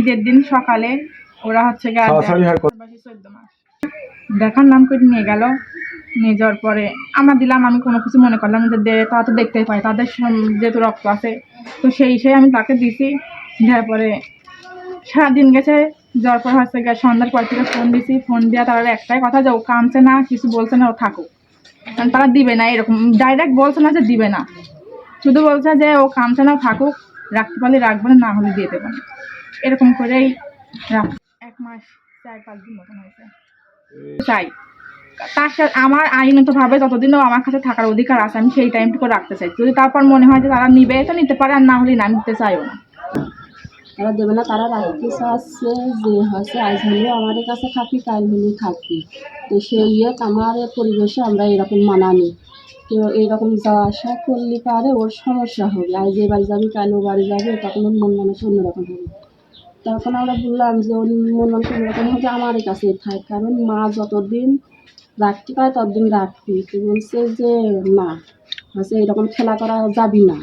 ঈদের দিন সকালে ওরা হচ্ছে চোদ্দ মাস। দেখার নাম করে নিয়ে গেল। নিয়ে যাওয়ার পরে আমরা দিলাম আমি কোনো কিছু মনে করলাম যে তারা তো দেখতেই পাই তাদের যেহেতু রক্ত আছে তো সেই হিসেবে আমি তাকে দিছি। দেওয়ার পরে সারাদিন গেছে যাওয়ার পর হচ্ছে গিয়ে সন্ধ্যার পর থেকে ফোন দিছি ফোন দেওয়া তারা একটাই কথা যে ও কামছে না কিছু বলছে না ও থাকুক। কারণ তারা দিবে না এরকম ডাইরেক্ট বলছে না যে দিবে না। শুধু বলছে যে ও কামছে না থাকুক রাখতে পারলে রাখবে না, না হলে দিয়ে দেবে না। এরকম করেই এক মাস, চার, পাঁচ দিন মতন হয়েছে। চাই। তার সাথে আমার আইনতভাবে যতদিনও আমার কাছে থাকার অধিকার আছে, আমি সেই টাইমটুকু রাখতে চাই। যদি তারপর মনে হয় যে তারা নিবে, তো নিতে পারে, আর না হলে না নিতে চাইও না। তারা দেবে না, তারা রাখতে চাচ্ছে যে হচ্ছে আজ হলেও আমাদের কাছে থাকি কাল হলেও থাকি তো সেই ইয়ে আমার পরিবেশে আমরা এরকম মানানি। তো এইরকম যাওয়া আসা করলে পারে, ওর সমস্যা হবে। আজ যে বাড়ি যাবি, কাল ও বাড়ি যাবে তখন মন মানুষ অন্যরকম হবে। তখন আমরা বললাম যে ওর মন মানুষ অন্যরকম হবে আমার কাছে থাক। কারণ মা যতদিন রাখতে পারে, ততদিন রাখবি। তো বলছে যে, না। হচ্ছে এরকম খেলা করা যাবি না।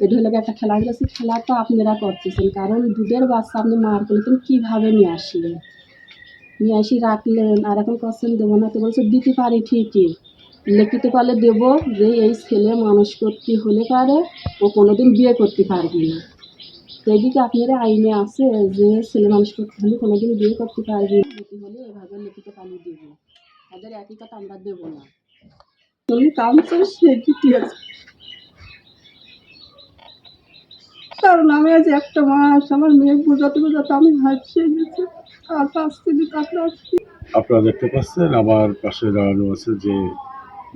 এটা হলো একটা খেলা গেছে? খেলা তো আপনারা করতেছেন। কারণ দুধের বাচ্চা আপনি মার করলেন কীভাবে নিয়ে আসলেন? নিয়ে আসি রাখলেন, আর এখন করছেন দেবো না। তো বলছে, দিতে পারি ঠিকই, লিখিত পারলে দেবো যে, এই ছেলে মানুষ করতে হলে পারে, ও কোনোদিন বিয়ে করতে পারবি না। তো এদিকে আপনারা আইনে আছে যে ছেলে মানুষ করতে হলে কোনোদিন বিয়ে করতে পারবে না। দিতে হলে এভাবে লিখিত পালি দেবো। তাদের একই কথা আমরা দেবো না। তুমি কাউন্সিল সে দিতে আছে? কারণ আমি আজ একটা মাস আমার মেয়ে বোঝাতে বোঝাতে আমি হাঁপিয়ে গেছি। আর থেকে তারপরে আসছি। আপনারা দেখতে পাচ্ছেন, আমার পাশে দাঁড়ানো আছে যে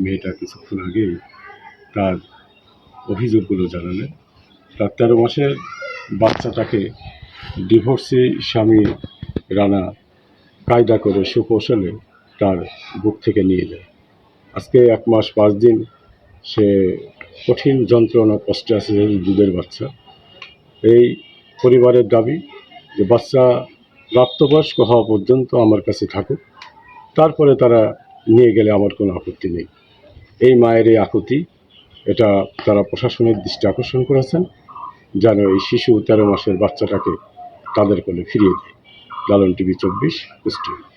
মেয়েটা কিছুক্ষণ আগেই তার অভিযোগগুলো জানালেন। তার তেরো মাসের বাচ্চাটাকে ডিভোর্সি স্বামী রানা কায়দা করে সুকৌশলে তার বুক থেকে নিয়ে যায়। আজকে এক মাস পাঁচ দিন সে কঠিন যন্ত্রণা কষ্টে আছে দুধের বাচ্চা। এই পরিবারের দাবি যে বাচ্চা প্রাপ্তবয়স্ক হওয়া পর্যন্ত আমার কাছে থাকুক, তারপরে তারা নিয়ে গেলে আমার কোনো আপত্তি নেই। এই মায়ের এই আকুতি, এটা তারা প্রশাসনের দৃষ্টি আকর্ষণ করেছেন। যেন এই শিশু তেরো মাসের বাচ্চাটাকে তাদের কোলে ফিরিয়ে দেয়। লালন টিভি চব্বিশ কুষ্টিয়া